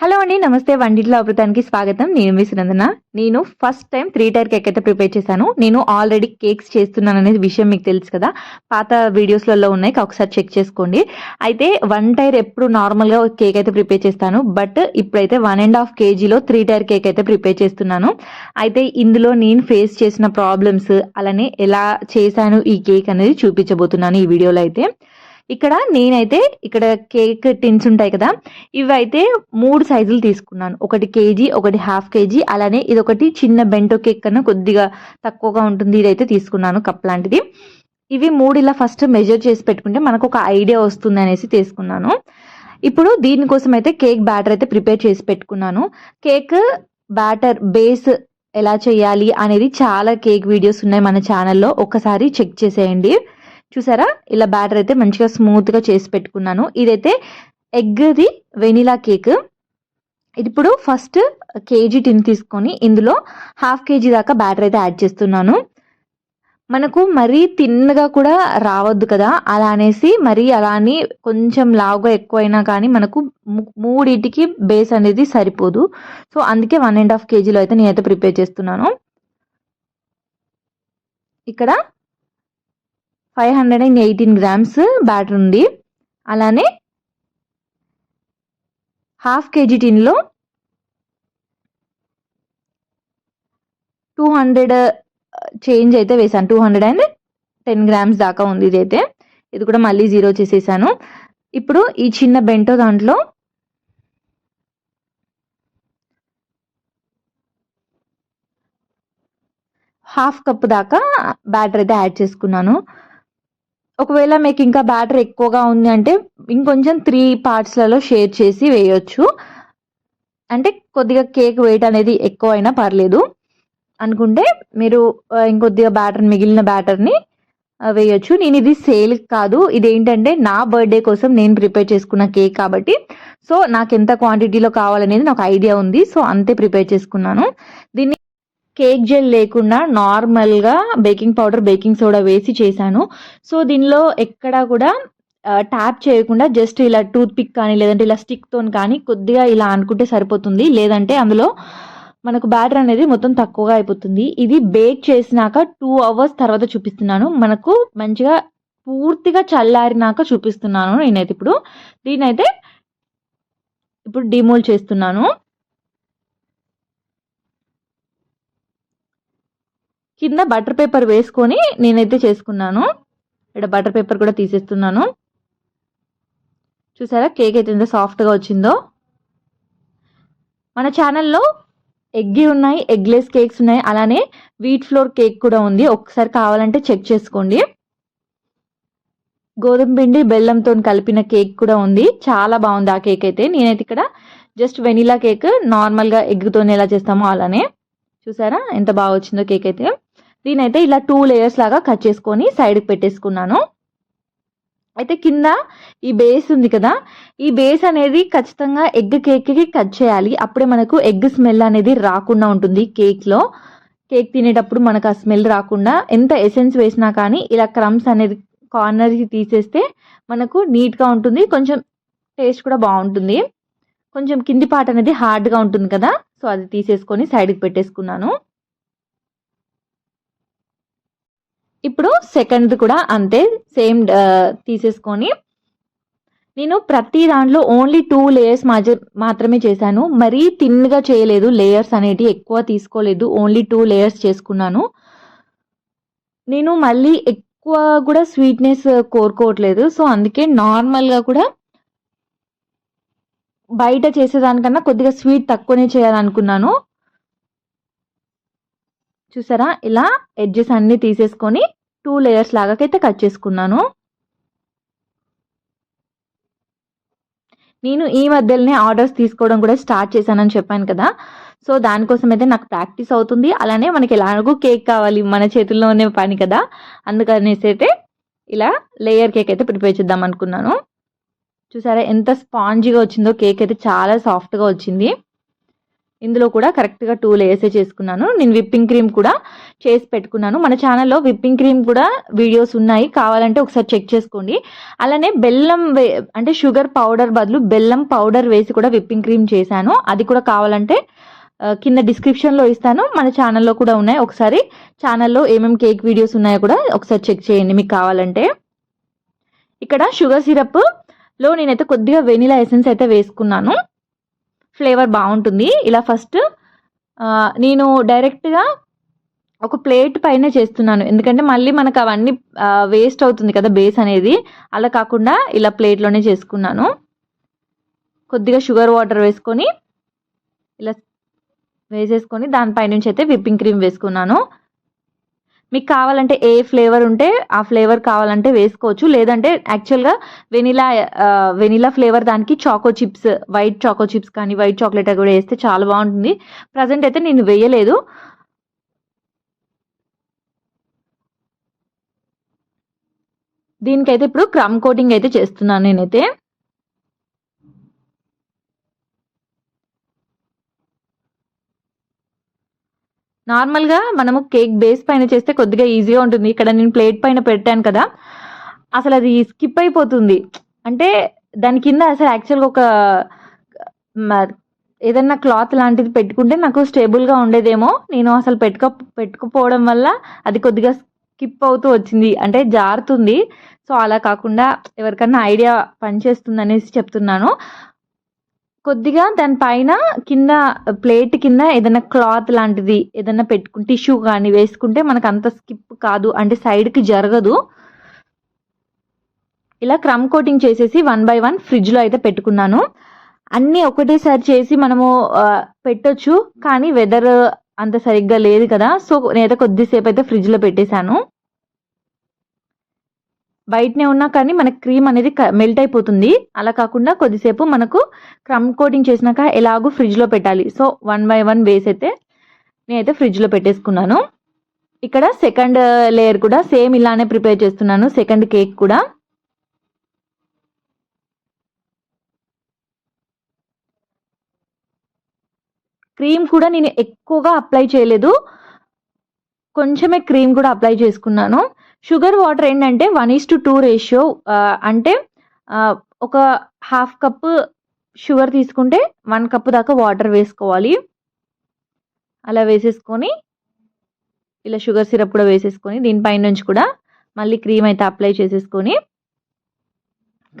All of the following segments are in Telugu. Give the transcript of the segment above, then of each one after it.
హలో అండి నమస్తే. వండిట్లో అమృతానికి స్వాగతం. నేను మీ సునందన. నేను first time three tier cake అయితే ప్రిపేర్ చేశాను. నేను ఆల్రెడీ కేక్స్ చేస్తున్నాను అనేది విషయం మీకు తెలుసు కదా. పాత వీడియోస్లలో ఉన్నాయి. ఒకసారి చెక్ చేసుకోండి. అయితే వన్ టైర్ ఎప్పుడు నార్మల్గా కేక్ అయితే ప్రిపేర్ చేస్తాను. బట్ ఇప్పుడైతే వన్ అండ్ హాఫ్ కేజీలో త్రీ టైర్ కేక్ అయితే ప్రిపేర్ చేస్తున్నాను. అయితే ఇందులో నేను ఫేస్ చేసిన ప్రాబ్లమ్స్ అలానే ఎలా చేశాను ఈ కేక్ అనేది చూపించబోతున్నాను ఈ వీడియోలో అయితే. ఇక్కడ నేనైతే ఇక్కడ కేక్ టిన్స్ ఉంటాయి కదా ఇవైతే మూడు సైజులు తీసుకున్నాను. ఒకటి కేజీ ఒకటి హాఫ్ కేజీ అలానే ఇది ఒకటి చిన్న బెంటో కేక్ కన్నా కొద్దిగా తక్కువగా ఉంటుంది. ఇదైతే తీసుకున్నాను కప్ లాంటిది. ఇవి మూడు ఇలా ఫస్ట్ మెజర్ చేసి పెట్టుకుంటే మనకు ఒక ఐడియా వస్తుంది అనేసి తీసుకున్నాను. ఇప్పుడు దీనికోసం అయితే కేక్ బ్యాటర్ అయితే ప్రిపేర్ చేసి పెట్టుకున్నాను. కేక్ బ్యాటర్ బేస్ ఎలా చేయాలి అనేది చాలా కేక్ వీడియోస్ ఉన్నాయి మన ఛానల్లో. ఒకసారి చెక్ చేసేయండి. చూసారా? ఇలా బ్యాటర్ అయితే మంచిగా స్మూత్గా చేసి పెట్టుకున్నాను. ఇదైతే ఎగ్ది వెనిలా కేక్. ఇప్పుడు ఫస్ట్ కేజీ టిన్ తీసుకొని ఇందులో హాఫ్ కేజీ దాకా బ్యాటర్ అయితే యాడ్ చేస్తున్నాను. మనకు మరీ తిన్నగా కూడా రావద్దు కదా? అలా అనేసి మరీ అలా అని కొంచెం లావుగా ఎక్కువైనా కానీ మనకు మూడింటికి బేస్ అనేది సరిపోదు. సో అందుకే వన్ అండ్ హాఫ్ కేజీలో అయితే నేనైతే ప్రిపేర్ చేస్తున్నాను. ఇక్కడ five hundred and eighteen grams batter ఉంది. అలానే హాఫ్ కేజీ టిన్లో టూ హండ్రెడ్ చేంజ్ అయితే వేసాను. Two hundred and ten grams దాకా ఉంది ఇదైతే. ఇది కూడా మళ్ళీ జీరో చేసేసాను. ఇప్పుడు ఈ చిన్న బెంటో దాంట్లో హాఫ్ కప్ దాకా బ్యాటర్ అయితే యాడ్ చేసుకున్నాను. ఒకవేళ మీకు ఇంకా బ్యాటర్ ఎక్కువగా ఉంది అంటే ఇంకొంచెం త్రీ పార్ట్స్లలో షేర్ చేసి వేయొచ్చు. అంటే కొద్దిగా కేక్ వెయిట్ అనేది ఎక్కువ అయినా పర్లేదు. అనుకుంటే మీరు ఇంకొద్దిగా బ్యాటర్ మిగిలిన బ్యాటర్ని వేయొచ్చు. నేను ఇది సేల్ కాదు. ఇది ఏంటంటే నా బర్త్డే కోసం నేను ప్రిపేర్ చేసుకున్న కేక్ కాబట్టి. సో నాకు ఎంత క్వాంటిటీలో కావాలనేది నాకు ఐడియా ఉంది. సో అంతే ప్రిపేర్ చేసుకున్నాను. దీన్ని కేక్ జెల్ లేకుండా నార్మల్గా బేకింగ్ పౌడర్ బేకింగ్ సోడా వేసి చేశాను. సో దీనిలో ఎక్కడా కూడా ట్యాప్ చేయకుండా జస్ట్ ఇలా టూత్ పిక్ కానీ లేదంటే ఇలా స్టిక్తో కానీ కొద్దిగా ఇలా అనుకుంటే సరిపోతుంది. లేదంటే అందులో మనకు బ్యాటర్ అనేది మొత్తం తక్కువగా అయిపోతుంది. ఇది బేక్ చేసినాక టూ అవర్స్ తర్వాత చూపిస్తున్నాను. మనకు మంచిగా పూర్తిగా చల్లారినాక చూపిస్తున్నాను నేనైతే ఇప్పుడు. దీనైతే ఇప్పుడు డిమోల్ చేస్తున్నాను. కింద బటర్ పేపర్ వేసుకొని నేనైతే చేసుకున్నాను. ఇక్కడ బటర్ పేపర్ కూడా తీసేస్తున్నాను. చూసారా కేక్ అయితే ఎంత సాఫ్ట్గా వచ్చిందో. మన ఛానల్లో ఎగ్గి ఉన్నాయి ఎగ్లెస్ కేక్స్ ఉన్నాయి అలానే వీట్ ఫ్లోర్ కేక్ కూడా ఉంది. ఒకసారి కావాలంటే చెక్ చేసుకోండి. గోధుమ పిండి బెల్లంతో కలిపిన కేక్ కూడా ఉంది. చాలా బాగుంది ఆ కేక్ అయితే. నేనైతే ఇక్కడ జస్ట్ వెనిలా కేక్ నార్మల్గా ఎగ్తో ఎలా చేస్తామో అలానే. చూసారా ఎంత బాగా వచ్చిందో కేక్ అయితే. దీనైతే ఇలా టూ లేయర్స్ లాగా కట్ చేసుకొని సైడ్కి పెట్టేసుకున్నాను. అయితే కింద ఈ బేస్ ఉంది కదా ఈ బేస్ అనేది ఖచ్చితంగా ఎగ్ కేక్కి కట్ చేయాలి. అప్పుడే మనకు ఎగ్ స్మెల్ అనేది రాకుండా ఉంటుంది కేక్లో కేక్ తినేటప్పుడు మనకు ఆ స్మెల్ రాకుండా ఎంత ఎసెన్స్ వేసినా కానీ ఇలా క్రమ్స్ అనేది కార్నర్కి తీసేస్తే మనకు నీట్గా ఉంటుంది కొంచెం టేస్ట్ కూడా బాగుంటుంది. కొంచెం కింది పార్ట్ అనేది హార్డ్గా ఉంటుంది కదా సో అది తీసేసుకొని సైడ్కి పెట్టేసుకున్నాను. ఇప్పుడు సెకండ్ కూడా అంతే సేమ్ uh, తీసేసుకొని నేను ప్రతి దాంట్లో ఓన్లీ టూ లేయర్స్ మాత్రమే చేశాను. మరీ థిన్గా చేయలేదు. లేయర్స్ అనేటి ఎక్కువ తీసుకోలేదు. ఓన్లీ టూ లేయర్స్ చేసుకున్నాను. నేను మళ్ళీ ఎక్కువ కూడా స్వీట్నెస్ కోరుకోవట్లేదు. సో అందుకే నార్మల్గా కూడా బయట చేసేదానికన్నా కొద్దిగా స్వీట్ తక్కువనే చేయాలనుకున్నాను. చూసారా? ఇలా ఎడ్జెస్ అన్నీ తీసేసుకొని టూ లేయర్స్ లాగాకైతే కట్ చేసుకున్నాను. నేను ఈ మధ్యలోనే ఆర్డర్స్ తీసుకోవడం కూడా స్టార్ట్ చేశానని చెప్పాను కదా. సో దానికోసం అయితే నాకు ప్రాక్టీస్ అవుతుంది. అలానే మనకి ఎలాగో కేక్ కావాలి మన చేతుల్లోనే పని కదా. అందుకనేసి అయితే ఇలా లేయర్ కేక్ అయితే ప్రిపేర్ చేద్దాం అనుకున్నాను. చూసారా? ఎంత స్పాంజీగా వచ్చిందో కేక్ అయితే చాలా సాఫ్ట్గా వచ్చింది. ఇందులో కూడా కరెక్ట్గా టూ లేయర్సే చేసుకున్నాను. నేను విప్పింగ్ క్రీమ్ కూడా చేసి పెట్టుకున్నాను. మన ఛానల్లో విప్పింగ్ క్రీమ్ కూడా వీడియోస్ ఉన్నాయి. కావాలంటే ఒకసారి చెక్ చేసుకోండి. అలానే బెల్లం వే అంటే షుగర్ పౌడర్ బదులు బెల్లం పౌడర్ వేసి కూడా విప్పింగ్ క్రీమ్ చేశాను. అది కూడా కావాలంటే కింద డిస్క్రిప్షన్లో ఇస్తాను. మన ఛానల్లో కూడా ఉన్నాయి. ఒకసారి ఛానల్లో ఏమేమి కేక్ వీడియోస్ ఉన్నాయో కూడా ఒకసారి చెక్ చేయండి మీకు కావాలంటే. ఇక్కడ షుగర్ సిరప్లో నేనైతే కొద్దిగా వెనిలా ఎసెన్స్ అయితే వేసుకున్నాను. ఫ్లేవర్ బాగుంటుంది. ఇలా ఫస్ట్ నేను డైరెక్ట్గా ఒక ప్లేట్ పైన చేస్తున్నాను. ఎందుకంటే మళ్ళీ మనకు అవన్నీ వేస్ట్ అవుతుంది కదా బేస్ అనేది. అలా కాకుండా ఇలా ప్లేట్లోనే చేసుకున్నాను. కొద్దిగా షుగర్ వాటర్ వేసుకొని ఇలా వేసేసుకొని దానిపై నుంచి అయితే విప్పింగ్ క్రీమ్ వేసుకున్నాను. మీకు కావాలంటే ఏ ఫ్లేవర్ ఉంటే ఆ ఫ్లేవర్ కావాలంటే వేసుకోవచ్చు. లేదంటే యాక్చువల్గా వెనిలా వెనిలా ఫ్లేవర్ దానికి choco chips white choco chips కానీ వైట్ చాక్లెట్ కూడా వేస్తే చాలా బాగుంటుంది. ప్రజెంట్ అయితే నేను వేయలేదు. దీనికైతే ఇప్పుడు క్రమ్ కోటింగ్ అయితే చేస్తున్నాను నేనైతే. నార్మల్గా మనము కేక్ బేస్ పైన చేస్తే కొద్దిగా ఈజీగా ఉంటుంది. ఇక్కడ నేను ప్లేట్ పైన పెట్టాను కదా. అసలు అది స్కిప్ అయిపోతుంది. అంటే దాని కింద అసలు యాక్చువల్గా ఒక మ- ఏదన్నా క్లాత్ లాంటిది పెట్టుకుంటే నాకు స్టేబుల్గా ఉండేదేమో. నేను అసలు పెట్టుకో పెట్టుకుపోవడం వల్ల అది కొద్దిగా స్కిప్ అవుతూ వచ్చింది. అంటే జారుతుంది. సో అలా కాకుండా ఎవరికన్నా ఐడియా పనిచేస్తుంది అనేసి చెప్తున్నాను. కొద్దిగా దానిపైన కింద ప్లేట్ కింద ఏదైనా క్లాత్ లాంటిది ఏదైనా పెట్టుకుని టిష్యూ కానీ వేసుకుంటే మనకు అంత స్కిప్ కాదు. అంటే సైడ్కి జరగదు. ఇలా క్రమ్ కోటింగ్ చేసేసి వన్ బై వన్ ఫ్రిడ్జ్లో అయితే పెట్టుకున్నాను. అన్నీ ఒకటేసారి చేసి మనము పెట్టొచ్చు. కానీ వెదర్ అంత సరిగ్గా లేదు కదా. సో నేనైతే కొద్దిసేపు అయితే ఫ్రిడ్జ్లో పెట్టేశాను. బయటనే ఉన్నా కానీ మనకి క్రీమ్ అనేది మెల్ట్ అయిపోతుంది. అలా కాకుండా కొద్దిసేపు మనకు క్రమ్ కోటింగ్ చేసినాక ఎలాగో ఫ్రిడ్జ్లో పెట్టాలి. సో వన్ బై వన్ వేస్ అయితే నేనైతే ఫ్రిడ్జ్లో పెట్టేసుకున్నాను. ఇక్కడ సెకండ్ లేయర్ uh, కూడా సేమ్ ఇలానే ప్రిపేర్ చేస్తున్నాను. సెకండ్ కేక్ కూడా. క్రీమ్ కూడా నేను ఎక్కువగా అప్లై చేయలేదు. కొంచెమే క్రీమ్ కూడా అప్లై చేసుకున్నాను. షుగర్ వాటర్ ఏంటంటే one is to two ratio అంటే ఒక హాఫ్ కప్ షుగర్ తీసుకుంటే వన్ కప్ దాకా వాటర్ వేసుకోవాలి. అలా వేసేసుకొని ఇలా షుగర్ సిరప్ కూడా వేసేసుకొని దీనిపైన నుంచి కూడా మళ్ళీ క్రీమ్ అయితే అప్లై చేసేసుకొని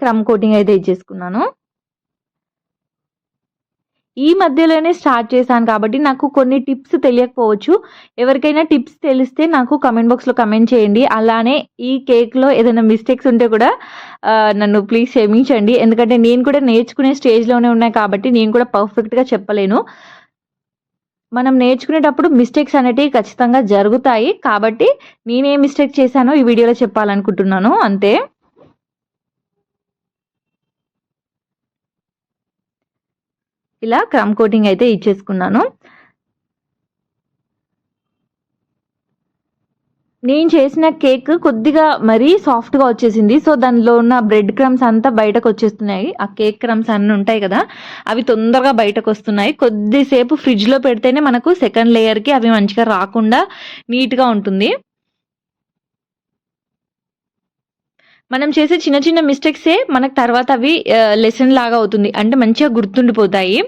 క్రమ్ కోటింగ్ అయితే ఇచ్చేసుకున్నాను. ఈ మధ్యలోనే స్టార్ట్ చేశాను కాబట్టి నాకు కొన్ని టిప్స్ తెలియకపోవచ్చు. ఎవరికైనా టిప్స్ తెలిస్తే నాకు కమెంట్ బాక్స్లో కమెంట్ చేయండి. అలానే ఈ కేక్లో ఏదైనా మిస్టేక్స్ ఉంటే కూడా నన్ను ప్లీజ్ క్షమించండి. ఎందుకంటే నేను కూడా నేర్చుకునే స్టేజ్లోనే ఉన్నాయి కాబట్టి నేను కూడా పర్ఫెక్ట్గా చెప్పలేను. మనం నేర్చుకునేటప్పుడు మిస్టేక్స్ అనేటివి ఖచ్చితంగా జరుగుతాయి. కాబట్టి నేనే మిస్టేక్ చేశానో ఈ వీడియోలో చెప్పాలనుకుంటున్నాను. అంతే. ఇలా క్రమ్ కోటింగ్ అయితే ఇచ్చేసుకున్నాను. నేను చేసిన కేక్ కొద్దిగా మరీ సాఫ్ట్గా వచ్చేసింది. సో దానిలో ఉన్న బ్రెడ్ క్రమ్స్ అంతా బయటకు వచ్చేస్తున్నాయి. ఆ కేక్ క్రమ్స్ అన్నీ ఉంటాయి కదా అవి తొందరగా బయటకు వస్తున్నాయి. కొద్దిసేపు ఫ్రిడ్జ్లో పెడితేనే మనకు సెకండ్ లేయర్కి అవి మంచిగా రాకుండా నీట్గా ఉంటుంది. మనం చేసే చిన్న చిన్న మిస్టేక్సే మనకు తర్వాత అవి లెసన్ లాగా అవుతుంది. అంటే మంచిగా గుర్తుండిపోతాయి.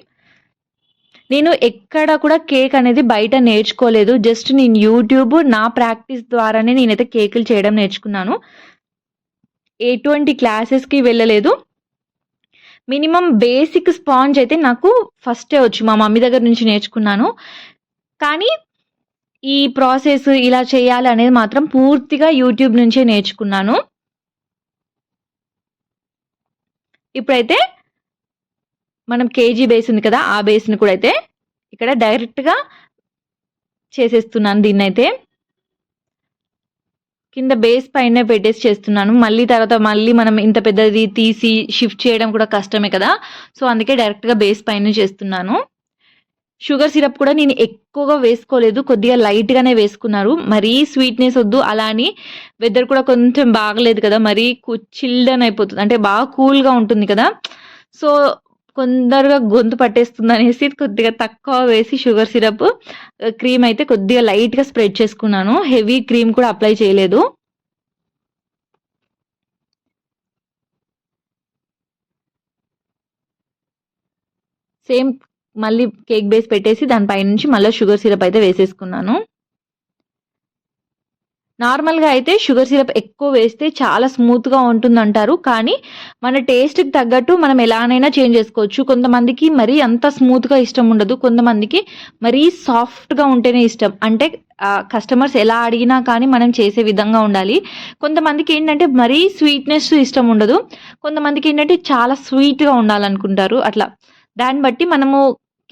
నేను ఎక్కడ కూడా కేక్ అనేది బయట నేర్చుకోలేదు. జస్ట్ నేను యూట్యూబ్ నా ప్రాక్టీస్ ద్వారానే నేనైతే కేకులు చేయడం నేర్చుకున్నాను. ఎటువంటి క్లాసెస్కి వెళ్ళలేదు. మినిమం బేసిక్ స్పాంజ్ అయితే నాకు ఫస్టే వచ్చు. మా మమ్మీ దగ్గర నుంచి నేర్చుకున్నాను. కానీ ఈ ప్రాసెస్ ఇలా చేయాలి అనేది మాత్రం పూర్తిగా యూట్యూబ్ నుంచే నేర్చుకున్నాను. ఇప్పుడైతే మనం కేజీ బేస్ ఉంది కదా ఆ బేస్ని కూడా అయితే ఇక్కడ డైరెక్ట్గా చేసేస్తున్నాను దీన్ని అయితే కింద బేస్ పైన పెట్టేసి చేస్తున్నాను. మళ్ళీ తర్వాత మళ్ళీ మనం ఇంత పెద్దది తీసి షిఫ్ట్ చేయడం కూడా కష్టమే కదా. సో అందుకే డైరెక్ట్గా బేస్ పైన చేస్తున్నాను. షుగర్ సిరప్ కూడా నేను ఎక్కువగా వేసుకోలేదు. కొద్దిగా లైట్గానే వేసుకున్నారు. మరీ స్వీట్నెస్ వద్దు. అలా అని వెదర్ కూడా కొంచెం బాగలేదు కదా. మరీ చిల్డన్ అయిపోతుంది. అంటే బాగా కూల్గా ఉంటుంది కదా. సో కొందరుగా గొంతు పట్టేస్తుంది అనేసి కొద్దిగా తక్కువ వేసి షుగర్ సిరప్ క్రీమ్ అయితే కొద్దిగా లైట్గా స్ప్రెడ్ చేసుకున్నాను. హెవీ క్రీమ్ కూడా అప్లై చేయలేదు. సేమ్ మళ్ళీ కేక్ బేస్ పెట్టేసి దానిపై నుంచి మళ్ళీ షుగర్ సిరప్ అయితే వేసేసుకున్నాను. నార్మల్గా అయితే షుగర్ సిరప్ ఎక్కువ వేస్తే చాలా స్మూత్గా ఉంటుంది అంటారు కానీ మన టేస్ట్కి తగ్గట్టు మనం ఎలానైనా చేంజ్ చేసుకోవచ్చు. కొంతమందికి మరీ అంత స్మూత్గా ఇష్టం ఉండదు. కొంతమందికి మరీ సాఫ్ట్గా ఉంటేనే ఇష్టం. అంటే కస్టమర్స్ ఎలా అడిగినా కానీ మనం చేసే విధంగా ఉండాలి. కొంతమందికి ఏంటంటే మరీ స్వీట్నెస్ ఇష్టం ఉండదు. కొంతమందికి ఏంటంటే చాలా స్వీట్గా ఉండాలనుకుంటారు. అట్లా. దాన్ని బట్టి మనము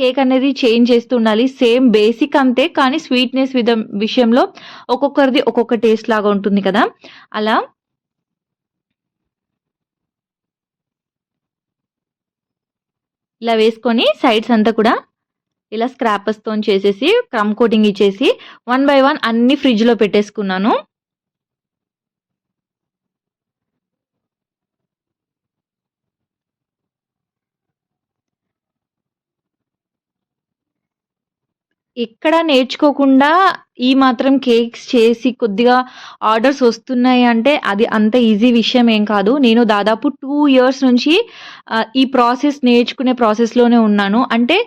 కేక్ అనేది చేంజ్ చేస్తూ ఉండాలి సేమ్ బేసిక్ అంతే కానీ స్వీట్నెస్ విధం విషయంలో ఒక్కొక్కరిది ఒక్కొక్క టేస్ట్ లాగా ఉంటుంది కదా. అలా. ఇలా వేసుకొని సైడ్స్ అంతా కూడా ఇలా స్క్రాపర్స్తో చేసేసి క్రమ్ కోటింగ్ ఇచ్చేసి వన్ బై వన్ అన్ని ఫ్రిడ్జ్లో పెట్టేసుకున్నాను. ఎక్కడ నేర్చుకోకుండా ఈ మాత్రం కేక్స్ చేసి కొద్దిగా ఆర్డర్స్ వస్తున్నాయి అంటే అది అంత ఈజీ విషయం ఏం కాదు. నేను దాదాపు టూ ఇయర్స్ నుంచి ఈ ప్రాసెస్ నేర్చుకునే ప్రాసెస్లోనే ఉన్నాను. అంటే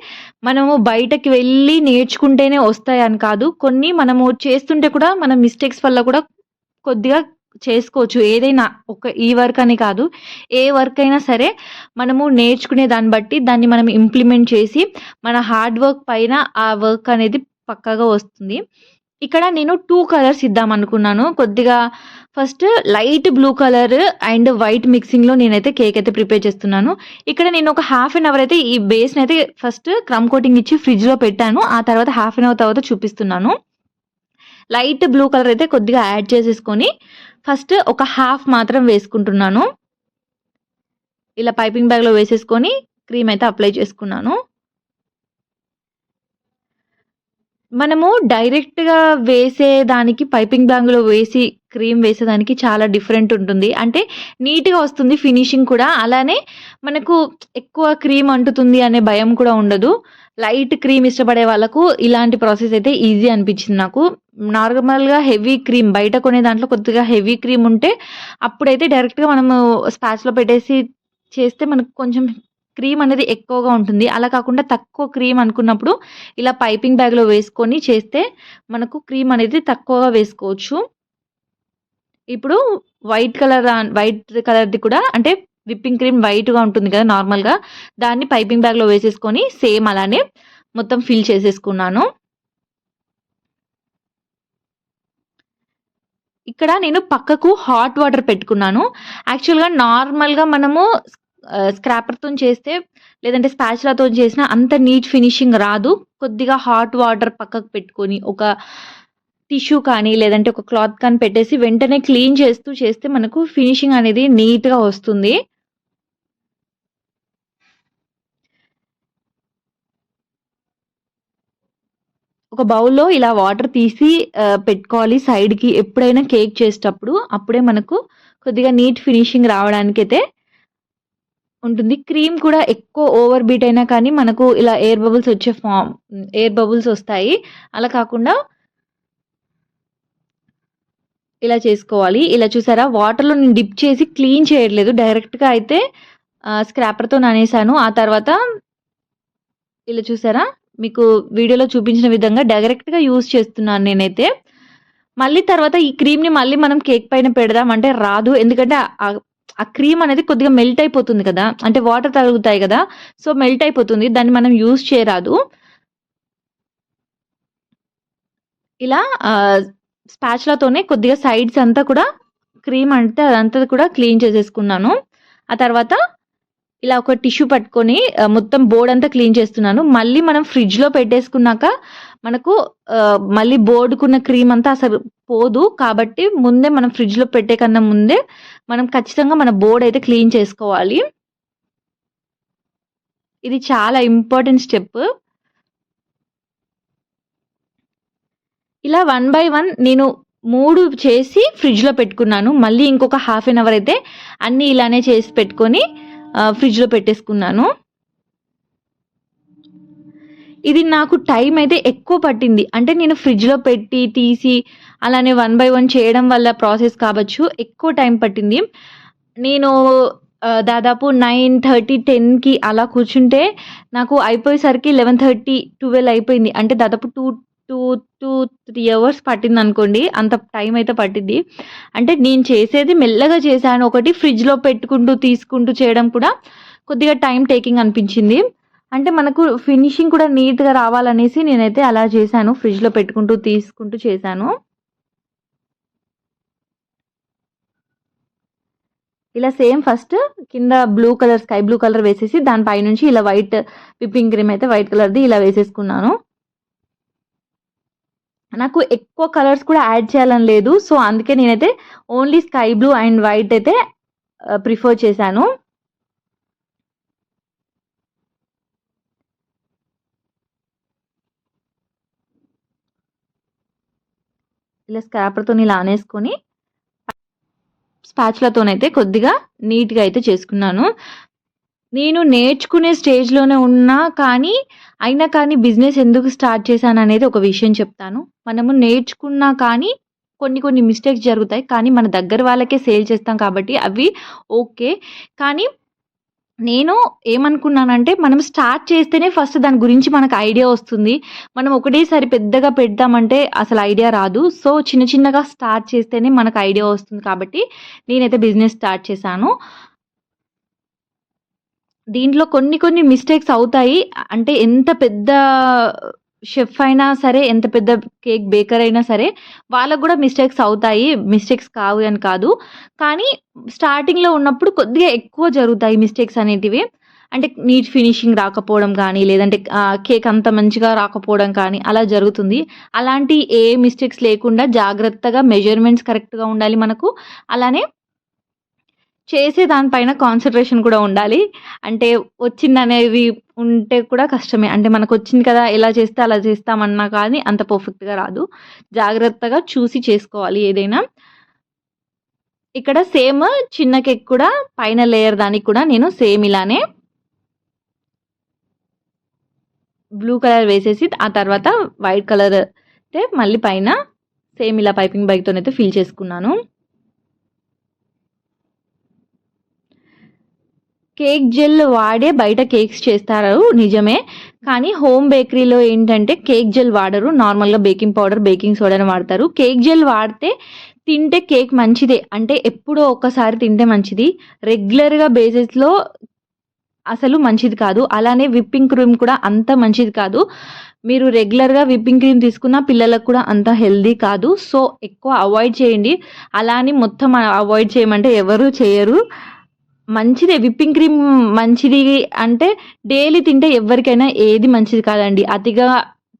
మనము బయటకి వెళ్ళి నేర్చుకుంటేనే వస్తాయి అని కాదు. కొన్ని మనము చేస్తుంటే కూడా మన మిస్టేక్స్ వల్ల కూడా కొద్దిగా చేసుకోవచ్చు. ఏదైనా ఒక ఈ వర్క్ అని కాదు. ఏ వర్క్ అయినా సరే మనము నేర్చుకునే దాన్ని బట్టి దాన్ని మనం ఇంప్లిమెంట్ చేసి మన హార్డ్ వర్క్ పైన ఆ వర్క్ అనేది పక్కగా వస్తుంది. ఇక్కడ నేను టూ కలర్స్ ఇద్దాం అనుకున్నాను. కొద్దిగా first light blue colour and white మిక్సింగ్లో నేనైతే కేక్ అయితే ప్రిపేర్ చేస్తున్నాను. ఇక్కడ నేను ఒక హాఫ్ అన్ అవర్ అయితే ఈ బేస్ని అయితే ఫస్ట్ క్రమ్ కోటింగ్ ఇచ్చి ఫ్రిడ్జ్లో పెట్టాను. ఆ తర్వాత హాఫ్ అన్ అవర్ తర్వాత చూపిస్తున్నాను. లైట్ బ్లూ కలర్ అయితే కొద్దిగా యాడ్ చేసేసుకొని ఫస్ట్ ఒక హాఫ్ మాత్రం వేసుకుంటున్నాను. ఇలా పైపింగ్ బ్యాగ్లో వేసేసుకొని క్రీమ్ అయితే అప్లై చేసుకున్నాను. మనము డైరెక్ట్గా వేసేదానికి పైపింగ్ బ్యాగ్లో వేసి క్రీమ్ వేసేదానికి చాలా డిఫరెంట్ ఉంటుంది. అంటే నీట్గా వస్తుంది ఫినిషింగ్ కూడా. అలానే మనకు ఎక్కువ క్రీమ్ అంటుతుంది అనే భయం కూడా ఉండదు. లైట్ క్రీమ్ ఇష్టపడే వాళ్ళకు ఇలాంటి ప్రాసెస్ అయితే ఈజీ అనిపించింది నాకు. నార్మల్గా హెవీ క్రీమ్ బయట కొనే దాంట్లో కొద్దిగా హెవీ క్రీమ్ ఉంటే అప్పుడైతే డైరెక్ట్గా మనము స్పాచ్లో పెట్టేసి చేస్తే మనకు కొంచెం క్రీమ్ అనేది ఎక్కువగా ఉంటుంది. అలా కాకుండా తక్కువ క్రీమ్ అనుకున్నప్పుడు ఇలా పైపింగ్ బ్యాగ్లో వేసుకొని చేస్తే మనకు క్రీమ్ అనేది తక్కువగా వేసుకోవచ్చు. ఇప్పుడు వైట్ కలర్ వైట్ కలర్ది కూడా అంటే విప్పింగ్ క్రీమ్ వైట్గా ఉంటుంది కదా నార్మల్గా దాన్ని పైపింగ్ బ్యాగ్లో వేసేసుకొని సేమ్ అలానే మొత్తం ఫిల్ చేసేసుకున్నాను. ఇక్కడ నేను పక్కకు హాట్ వాటర్ పెట్టుకున్నాను. యాక్చువల్గా నార్మల్గా మనము స్క్రాపర్తో చేస్తే లేదంటే స్పాచ్లతో చేసినా అంత నీట్ ఫినిషింగ్ రాదు. కొద్దిగా హాట్ వాటర్ పక్కకు పెట్టుకొని ఒక టిష్యూ కానీ లేదంటే ఒక క్లాత్ కానీ పెట్టేసి వెంటనే క్లీన్ చేస్తూ చేస్తే మనకు ఫినిషింగ్ అనేది నీట్గా వస్తుంది. ఒక బౌల్లో ఇలా వాటర్ తీసి పెట్టుకోవాలి సైడ్కి ఎప్పుడైనా కేక్ చేసేటప్పుడు అప్పుడే మనకు కొద్దిగా నీట్ ఫినిషింగ్ రావడానికైతే ఉంటుంది. క్రీమ్ కూడా ఎక్కువ ఓవర్ బీట్ అయినా కానీ మనకు ఇలా ఎయిర్ బబుల్స్ వచ్చే ఫామ్ ఎయిర్ బబుల్స్ వస్తాయి. అలా కాకుండా ఇలా చేసుకోవాలి. ఇలా చూసారా? వాటర్లో నేను డిప్ చేసి క్లీన్ చేయట్లేదు. డైరెక్ట్గా అయితే స్క్రాపర్తో నానేసాను ఆ తర్వాత ఇలా చూసారా? మీకు వీడియోలో చూపించిన విధంగా డైరెక్ట్గా యూజ్ చేస్తున్నాను నేనైతే. మళ్ళీ తర్వాత ఈ క్రీమ్ని మళ్ళీ మనం కేక్ పైన పెడదాం అంటే రాదు. ఎందుకంటే ఆ క్రీమ్ అనేది కొద్దిగా మెల్ట్ అయిపోతుంది కదా. అంటే వాటర్ తగులుతాయి కదా. సో మెల్ట్ అయిపోతుంది. దాన్ని మనం యూజ్ చేయరాదు. ఇలా స్పాచ్లతోనే కొద్దిగా సైడ్స్ అంతా కూడా క్రీమ్ అంటే అదంతా కూడా క్లీన్ చేసేసుకున్నాను. ఆ తర్వాత ఇలా ఒక టిష్యూ పట్టుకొని మొత్తం బోర్డ్ అంతా క్లీన్ చేస్తున్నాను. మళ్ళీ మనం ఫ్రిడ్జ్లో పెట్టేసుకున్నాక మనకు మళ్ళీ బోర్డుకున్న క్రీమ్ అంతా అసలు పోదు. కాబట్టి ముందే మనం ఫ్రిడ్జ్లో పెట్టే కన్నా ముందే మనం ఖచ్చితంగా మన బోర్డ్ అయితే క్లీన్ చేసుకోవాలి. ఇది చాలా ఇంపార్టెంట్ స్టెప్. ఇలా వన్ బై వన్ నేను మూడు చేసి ఫ్రిడ్జ్లో పెట్టుకున్నాను. మళ్ళీ ఇంకొక హాఫ్ అన్ అవర్ అయితే అన్నీ ఇలానే చేసి పెట్టుకొని ఫ్రిడ్జ్లో పెట్టేసుకున్నాను. ఇది నాకు టైం అయితే ఎక్కువ పట్టింది. అంటే నేను ఫ్రిడ్జ్లో పెట్టి తీసి అలానే వన్ బై వన్ చేయడం వల్ల ప్రాసెస్ కావచ్చు ఎక్కువ టైం పట్టింది. నేను దాదాపు నైన్ థర్టీ టెన్కి అలా కూర్చుంటే నాకు అయిపోయేసరికి లెవెన్ థర్టీ ట్వెల్వ్ అయిపోయింది. అంటే దాదాపు two two two three hours పట్టింది అనుకోండి అంత టైం అయితే పట్టింది అంటే నేను చేసేది మెల్లగా చేశాను. ఒకటి ఫ్రిడ్జ్లో పెట్టుకుంటూ తీసుకుంటూ చేయడం కూడా కొద్దిగా టైం టేకింగ్ అనిపించింది. అంటే మనకు ఫినిషింగ్ కూడా నీట్గా రావాలనేసి నేనైతే అలా చేశాను. ఫ్రిడ్జ్లో పెట్టుకుంటూ తీసుకుంటూ చేశాను. ఇలా సేమ్ ఫస్ట్ కింద blue colour sky blue colour వేసేసి దానిపై నుంచి ఇలా వైట్ విప్పింగ్ క్రీమ్ అయితే వైట్ కలర్ది ఇలా వేసేసుకున్నాను. నాకు ఎక్కువ కలర్స్ కూడా యాడ్ చేయాలని లేదు. సో అందుకే నేనైతే only sky blue and white అయితే uh, ప్రిఫర్ చేశాను. ఇలా స్క్రాపర్తో ఇలా ఆనేసుకొని స్పాచ్లతోనైతే కొద్దిగా నీట్గా అయితే చేసుకున్నాను. నేను నేర్చుకునే స్టేజ్లోనే ఉన్నా కానీ అయినా కానీ బిజినెస్ ఎందుకు స్టార్ట్ చేశాను అనేది ఒక విషయం చెప్తాను. మనము నేర్చుకున్నా కానీ కొన్ని కొన్ని మిస్టేక్స్ జరుగుతాయి కానీ మన దగ్గర వాళ్ళకే సేల్ చేస్తాం కాబట్టి అవి ఓకే కానీ నేను ఏమనుకున్నానంటే మనం స్టార్ట్ చేస్తేనే ఫస్ట్ దాని గురించి మనకు ఐడియా వస్తుంది. మనం ఒకటేసారి పెద్దగా పెడదామంటే అసలు ఐడియా రాదు. సో చిన్న చిన్నగా స్టార్ట్ చేస్తేనే మనకు ఐడియా వస్తుంది కాబట్టి నేనైతే బిజినెస్ స్టార్ట్ చేశాను. దీంట్లో కొన్ని కొన్ని మిస్టేక్స్ అవుతాయి. అంటే ఎంత పెద్ద షెఫ్ అయినా సరే ఎంత పెద్ద కేక్ బేకర్ అయినా సరే వాళ్ళకు కూడా మిస్టేక్స్ అవుతాయి. మిస్టేక్స్ కావు అని కాదు. కానీ స్టార్టింగ్లో ఉన్నప్పుడు కొద్దిగా ఎక్కువ జరుగుతాయి మిస్టేక్స్ అనేటివి. అంటే నీట్ ఫినిషింగ్ రాకపోవడం కానీ లేదంటే కేక్ అంత మంచిగా రాకపోవడం కానీ అలా జరుగుతుంది. అలాంటి ఏ మిస్టేక్స్ లేకుండా జాగ్రత్తగా మెజర్మెంట్స్ కరెక్ట్గా ఉండాలి మనకు. అలానే చేసే దానిపైన కాన్సన్ట్రేషన్ కూడా ఉండాలి. అంటే వచ్చింది అనేవి ఉంటే కూడా కష్టమే. అంటే మనకు వచ్చింది కదా ఎలా చేస్తే అలా చేస్తామన్నా కానీ అంత పర్ఫెక్ట్గా రాదు. జాగ్రత్తగా చూసి చేసుకోవాలి ఏదైనా. ఇక్కడ సేమ్ చిన్న కేక్ కూడా పైన లేయర్ దానికి కూడా నేను సేమ్ ఇలానే బ్లూ కలర్ వేసేసి ఆ తర్వాత వైట్ కలర్ అయితే మళ్ళీ పైన సేమ్ ఇలా పైపింగ్ బైక్తోనైతే ఫిల్ చేసుకున్నాను. కేక్ జెల్ వాడే బయట కేక్స్ చేస్తారు నిజమే. కానీ హోమ్ బేకరీలో ఏంటంటే కేక్ జెల్ వాడరు. నార్మల్గా బేకింగ్ పౌడర్ బేకింగ్ సోడాని వాడతారు. కేక్ జెల్ వాడితే తింటే కేక్ మంచిదే. అంటే ఎప్పుడో ఒక్కసారి తింటే మంచిది. రెగ్యులర్గా బేసిస్లో అసలు మంచిది కాదు. అలానే విప్పింగ్ క్రీమ్ కూడా అంత మంచిది కాదు. మీరు రెగ్యులర్గా విప్పింగ్ క్రీమ్ తీసుకున్న పిల్లలకు కూడా అంత హెల్దీ కాదు. సో ఎక్కువ అవాయిడ్ చేయండి. అలా అని మొత్తం అవాయిడ్ చేయమంటే ఎవరు చేయరు. మంచిదే విప్పింగ్ క్రీమ్ మంచిది అంటే డైలీ తింటే ఎవరికైనా ఏది మంచిది కాదండి. అతిగా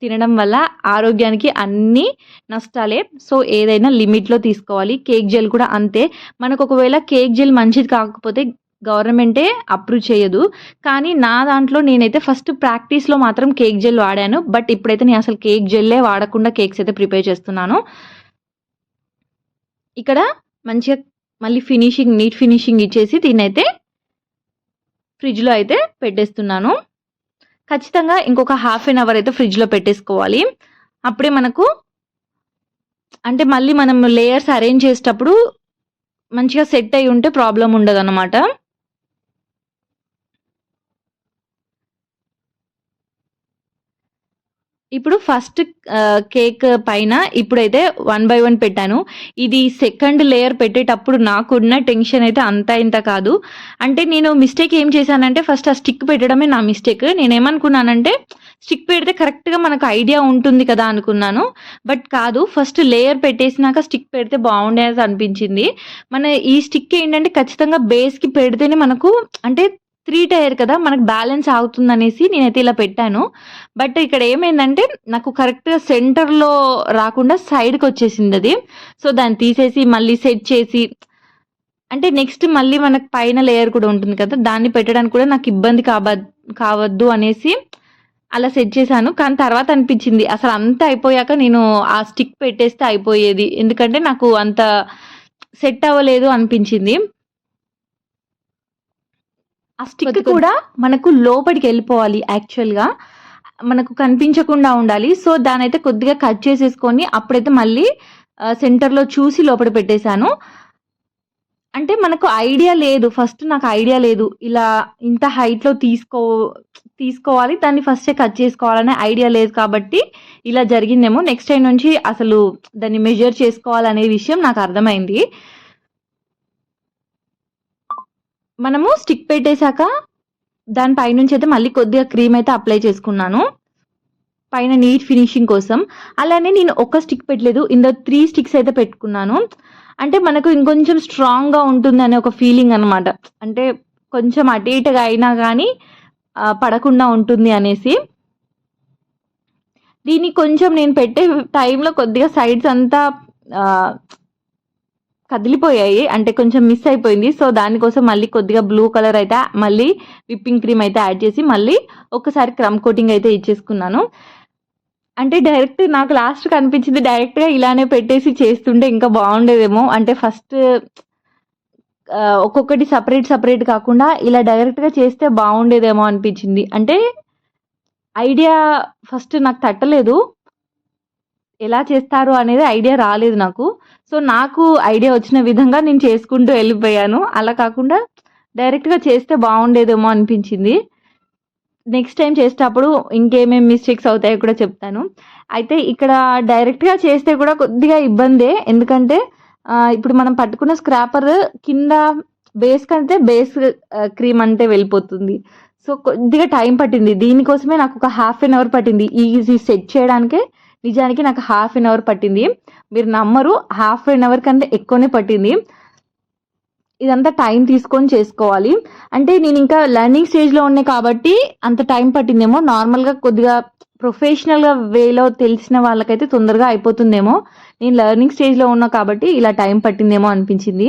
తినడం వల్ల ఆరోగ్యానికి అన్ని నష్టాలే. సో ఏదైనా లిమిట్లో తీసుకోవాలి. కేక్ జెల్ కూడా అంతే. మనకు ఒకవేళ కేక్ జెల్ మంచిది కాకపోతే గవర్నమెంటే అప్రూవ్ చేయదు. కానీ నా దాంట్లో నేనైతే ఫస్ట్ ప్రాక్టీస్లో మాత్రం కేక్ జెల్ వాడాను. బట్ ఇప్పుడైతే నేను అసలు కేక్ జెల్లే వాడకుండా కేక్స్ అయితే ప్రిపేర్ చేస్తున్నాను. ఇక్కడ మంచిగా మళ్ళీ ఫినిషింగ్ నీట్ ఫినిషింగ్ ఇచ్చేసి దీన్నైతే ఫ్రిడ్జ్లో అయితే పెట్టేస్తున్నాను. ఖచ్చితంగా ఇంకొక హాఫ్ అన్ అవర్ అయితే ఫ్రిడ్జ్లో పెట్టేసుకోవాలి. అప్పుడే మనకు అంటే మళ్ళీ మనం లేయర్స్ అరేంజ్ చేసేటప్పుడు మంచిగా సెట్ అయి ఉంటే ప్రాబ్లం ఉండదు అనమాట ఇప్పుడు ఫస్ట్ కేక్ పైన ఇప్పుడైతే వన్ బై వన్ పెట్టాను. ఇది సెకండ్ లేయర్ పెట్టేటప్పుడు నాకున్న టెన్షన్ అయితే అంత ఇంత కాదు. అంటే నేను మిస్టేక్ ఏం చేశానంటే ఫస్ట్ ఆ స్టిక్ పెట్టడమే నా మిస్టేక్ నేనేమనుకున్నానంటే స్టిక్ పెడితే కరెక్ట్గా మనకు ఐడియా ఉంటుంది కదా అనుకున్నాను. బట్ కాదు ఫస్ట్ లేయర్ పెట్టేసినాక స్టిక్ పెడితే బాగుండేది అనిపించింది. మన ఈ స్టిక్ ఏంటంటే ఖచ్చితంగా బేస్కి పెడితేనే మనకు అంటే త్రీ టైర్ కదా మనకు బ్యాలెన్స్ అవుతుందనేసి నేనైతే ఇలా పెట్టాను. బట్ ఇక్కడ ఏమైందంటే నాకు కరెక్ట్గా సెంటర్లో రాకుండా సైడ్కి వచ్చేసింది అది. సో దాన్ని తీసేసి మళ్ళీ సెట్ చేసి అంటే నెక్స్ట్ మళ్ళీ మనకు పైన లేయర్ కూడా ఉంటుంది కదా దాన్ని పెట్టడానికి కూడా నాకు ఇబ్బంది కాబ కావద్దు అనేసి అలా సెట్ చేశాను. కానీ తర్వాత అనిపించింది అసలు అంతా అయిపోయాక నేను ఆ స్టిక్ పెట్టేస్తే అయిపోయేది. ఎందుకంటే నాకు అంత సెట్ అవ్వలేదు అనిపించింది. ఆ స్టిక్ కూడా మనకు లోపలికి వెళ్ళిపోవాలి యాక్చువల్గా మనకు కనిపించకుండా ఉండాలి. సో దానైతే కొద్దిగా కట్ చేసేసుకొని అప్పుడైతే మళ్ళీ సెంటర్లో చూసి లోపల పెట్టేశాను. అంటే మనకు ఐడియా లేదు. ఫస్ట్ నాకు ఐడియా లేదు. ఇలా ఇంత హైట్లో తీసుకో తీసుకోవాలి. దాన్ని ఫస్టే కట్ చేసుకోవాలనే ఐడియా లేదు కాబట్టి ఇలా జరిగిందేమో. నెక్స్ట్ టైం నుంచి అసలు దాన్ని మెజర్ చేసుకోవాలనే విషయం నాకు అర్థమైంది. మనము స్టిక్ పెట్టేశాక దాని పైనుంచి అయితే మళ్ళీ కొద్దిగా క్రీమ్ అయితే అప్లై చేసుకున్నాను. పైన నీట్ ఫినిషింగ్ కోసం. అలానే నేను ఒక స్టిక్ పెట్టలేదు ఇందులో త్రీ స్టిక్స్ అయితే పెట్టుకున్నాను. అంటే మనకు ఇంకొంచెం స్ట్రాంగ్గా ఉంటుంది అనే ఒక ఫీలింగ్ అనమాట అంటే కొంచెం అటు ఇటుగా అయినా కానీ పడకుండా ఉంటుంది అనేసి. దీన్ని కొంచెం నేను పెట్టే టైంలో కొద్దిగా సైడ్స్ అంతా కదిలిపోయాయి. అంటే కొంచెం మిస్ అయిపోయింది. సో దానికోసం మళ్ళీ కొద్దిగా బ్లూ కలర్ అయితే మళ్ళీ విప్పింగ్ క్రీమ్ అయితే యాడ్ చేసి మళ్ళీ ఒకసారి క్రమ్ కోటింగ్ అయితే ఇచ్చేసుకున్నాను. అంటే డైరెక్ట్ నాకు లాస్ట్ కనిపించింది డైరెక్ట్గా ఇలానే పెట్టేసి చేస్తుంటే ఇంకా బాగుండేదేమో. అంటే ఫస్ట్ ఒక్కొక్కటి సపరేట్ సపరేట్ కాకుండా ఇలా డైరెక్ట్గా చేస్తే బాగుండేదేమో అనిపించింది. అంటే ఐడియా ఫస్ట్ నాకు తట్టలేదు. ఎలా చేస్తారు అనేది ఐడియా రాలేదు నాకు. సో నాకు ఐడియా వచ్చిన విధంగా నేను చేసుకుంటూ వెళ్ళిపోయాను. అలా కాకుండా డైరెక్ట్గా చేస్తే బాగుండేదేమో అనిపించింది. నెక్స్ట్ టైం చేసేటప్పుడు ఇంకేమేమి మిస్టేక్స్ అవుతాయో కూడా చెప్తాను. అయితే ఇక్కడ డైరెక్ట్గా చేస్తే కూడా కొద్దిగా ఇబ్బందే. ఎందుకంటే ఇప్పుడు మనం పట్టుకున్న స్క్రాపర్ కింద బేస్ కంటే బేస్ క్రీమ్ అంటే వెళ్ళిపోతుంది. సో కొద్దిగా టైం పట్టింది. దీనికోసమే నాకు ఒక హాఫ్ అన్ అవర్ పట్టింది. ఈజీ సెట్ చేయడానికే. నిజానికి నాకు హాఫ్ అన్ అవర్ పట్టింది. మీరు నమ్మరు హాఫ్ అన్ అవర్ కంటే ఎక్కువనే పట్టింది. ఇదంతా టైం తీసుకొని చేసుకోవాలి. అంటే నేను ఇంకా లర్నింగ్ స్టేజ్లో ఉన్నాయి కాబట్టి అంత టైం పట్టిందేమో. నార్మల్గా కొద్దిగా ప్రొఫెషనల్గా వేలో తెలిసిన వాళ్ళకైతే తొందరగా అయిపోతుందేమో. నేను లర్నింగ్ స్టేజ్లో ఉన్నా కాబట్టి ఇలా టైం పట్టిందేమో అనిపించింది.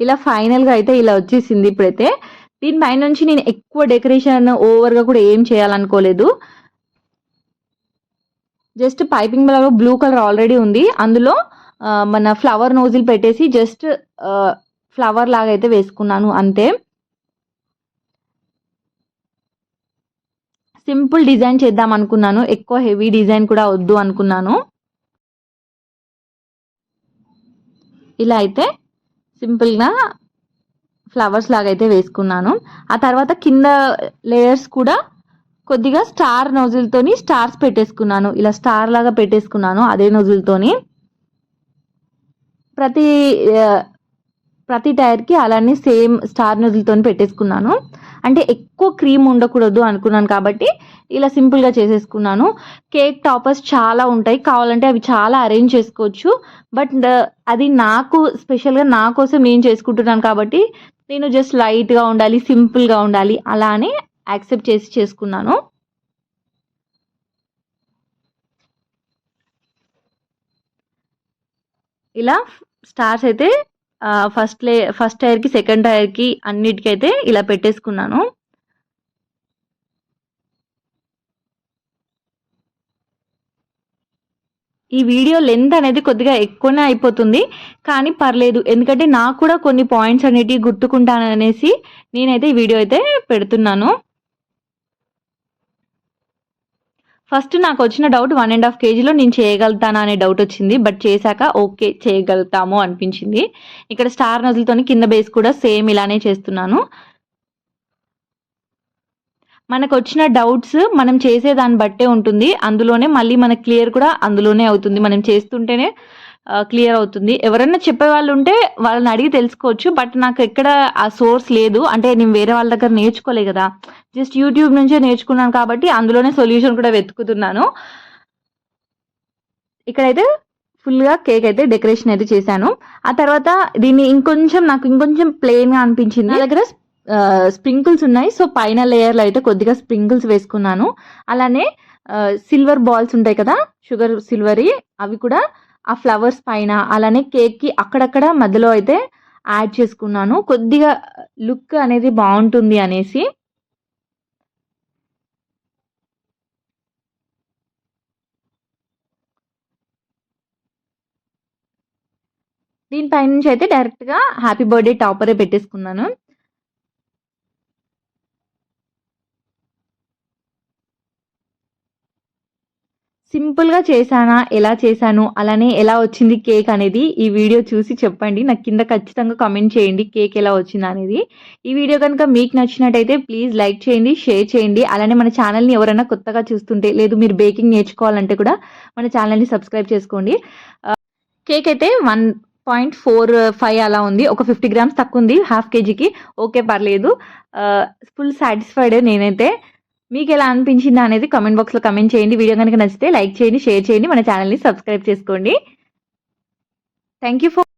ఇలా ఫైనల్గా అయితే ఇలా వచ్చేసింది ఇప్పుడైతే. దీని పైన నుంచి నేను ఎక్కువ డెకరేషన్ ఓవర్గా కూడా ఏం చేయాలనుకోలేదు. Just piping blue colour already ఉంది. అందులో మన ఫ్లవర్ నోజిల్ పెట్టేసి జస్ట్ ఫ్లవర్ లాగా అయితే వేసుకున్నాను అంతే. సింపుల్ డిజైన్ చేద్దాం అనుకున్నాను. ఎక్కువ హెవీ డిజైన్ కూడా వద్దు అనుకున్నాను. ఇలా అయితే సింపుల్గా ఫ్లవర్స్ లాగా అయితే వేసుకున్నాను. ఆ తర్వాత కింద లేయర్స్ కూడా కొద్దిగా స్టార్ నోజిల్తోని స్టార్స్ పెట్టేసుకున్నాను. ఇలా స్టార్ లాగా పెట్టేసుకున్నాను అదే నోజిల్తోని ప్రతి ప్రతి టైర్కి అలానే సేమ్ స్టార్ నోజిల్తో పెట్టేసుకున్నాను. అంటే ఎక్కువ క్రీమ్ ఉండకూడదు అనుకున్నాను కాబట్టి ఇలా సింపుల్గా చేసేసుకున్నాను. కేక్ టాపర్స్ చాలా ఉంటాయి. కావాలంటే అవి చాలా అరేంజ్ చేసుకోవచ్చు. బట్ అది నాకు స్పెషల్గా నా కోసం నేను చేసుకుంటున్నాను కాబట్టి నేను జస్ట్ లైట్గా ఉండాలి సింపుల్గా ఉండాలి అలానే యాక్సెప్ట్ చేసి చేసుకున్నాను. ఇలా స్టార్స్ అయితే ఫస్ట్ లే ఫస్ట్ టైర్కి సెకండ్ టైర్కి అన్నిటికైతే ఇలా పెట్టేసుకున్నాను. ఈ వీడియో లెంత్ అనేది కొద్దిగా ఎక్కువనే అయిపోతుంది. కానీ పర్లేదు. ఎందుకంటే నాకు కూడా కొన్ని పాయింట్స్ అనేటివి గుర్తుకుంటాననేసి నేనైతే ఈ వీడియో అయితే పెడుతున్నాను. ఫస్ట్ నాకు వచ్చిన డౌట్ వన్ అండ్ హాఫ్ కేజీలో నేను చేయగలుగుతానా అనే డౌట్ వచ్చింది. బట్ చేశాక ఓకే చేయగలుగుతాము అనిపించింది. ఇక్కడ స్టార్ నజులతో కింద బేస్ కూడా సేమ్ ఇలానే చేస్తున్నాను. మనకు వచ్చిన డౌట్స్ మనం చేసే దాన్ని బట్టే ఉంటుంది. అందులోనే మళ్ళీ మనకు క్లియర్ కూడా అందులోనే అవుతుంది. మనం చేస్తుంటేనే క్లియర్ అవుతుంది. ఎవరైనా చెప్పే వాళ్ళు ఉంటే వాళ్ళని అడిగి తెలుసుకోవచ్చు. బట్ నాకు ఎక్కడ ఆ సోర్స్ లేదు. అంటే నేను వేరే వాళ్ళ దగ్గర నేర్చుకోలే కదా. జస్ట్ యూట్యూబ్ నుంచే నేర్చుకున్నాను కాబట్టి అందులోనే సొల్యూషన్ కూడా వెతుకుతున్నాను. ఇక్కడైతే ఫుల్గా కేక్ అయితే డెకరేషన్ అయితే చేశాను. ఆ తర్వాత దీన్ని ఇంకొంచెం నాకు ఇంకొంచెం ప్లెయిన్గా అనిపించింది. నా దగ్గర స్ప్రింకిల్స్ ఉన్నాయి. సో పైన లేయర్లో అయితే కొద్దిగా స్ప్రింకిల్స్ వేసుకున్నాను. అలానే సిల్వర్ బాల్స్ ఉంటాయి కదా షుగర్ సిల్వరీ అవి కూడా ఆ ఫ్లవర్స్ పైన అలానే కేక్కి అక్కడక్కడ మధ్యలో అయితే యాడ్ చేసుకున్నాను. కొద్దిగా లుక్ అనేది బాగుంటుంది అనేసి. దీనిపై నుంచి అయితే డైరెక్ట్గా హ్యాపీ బర్త్డే టాపరే పెట్టేసుకున్నాను. సింపుల్గా చేశానా? ఎలా చేశాను? అలానే ఎలా వచ్చింది కేక్ అనేది ఈ వీడియో చూసి చెప్పండి. నాకు కింద ఖచ్చితంగా కామెంట్ చేయండి కేక్ ఎలా వచ్చిందా అనేది. ఈ వీడియో కనుక మీకు నచ్చినట్టయితే ప్లీజ్ లైక్ చేయండి షేర్ చేయండి. అలానే మన ఛానల్ని ఎవరైనా కొత్తగా చూస్తుంటే లేదు మీరు బేకింగ్ నేర్చుకోవాలంటే కూడా మన ఛానల్ని సబ్స్క్రైబ్ చేసుకోండి. కేక్ అయితే వన్ పాయింట్ ఫోర్ ఫైవ్ అలా ఉంది. ఒక ఫిఫ్టీ గ్రామ్స్ తక్కువ ఉంది. హాఫ్ కేజీకి. ఓకే పర్లేదు. ఫుల్ సాటిస్ఫైడ్ నేనైతే. మీకు ఎలా అనిపించింది అనేది కామెంట్ బాక్స్లో కమెంట్ చేయండి. వీడియో కనుక నచ్చితే లైక్ చేయండి షేర్ చేయండి. మన ఛానల్ని సబ్స్క్రైబ్ చేసుకోండి. Thank you for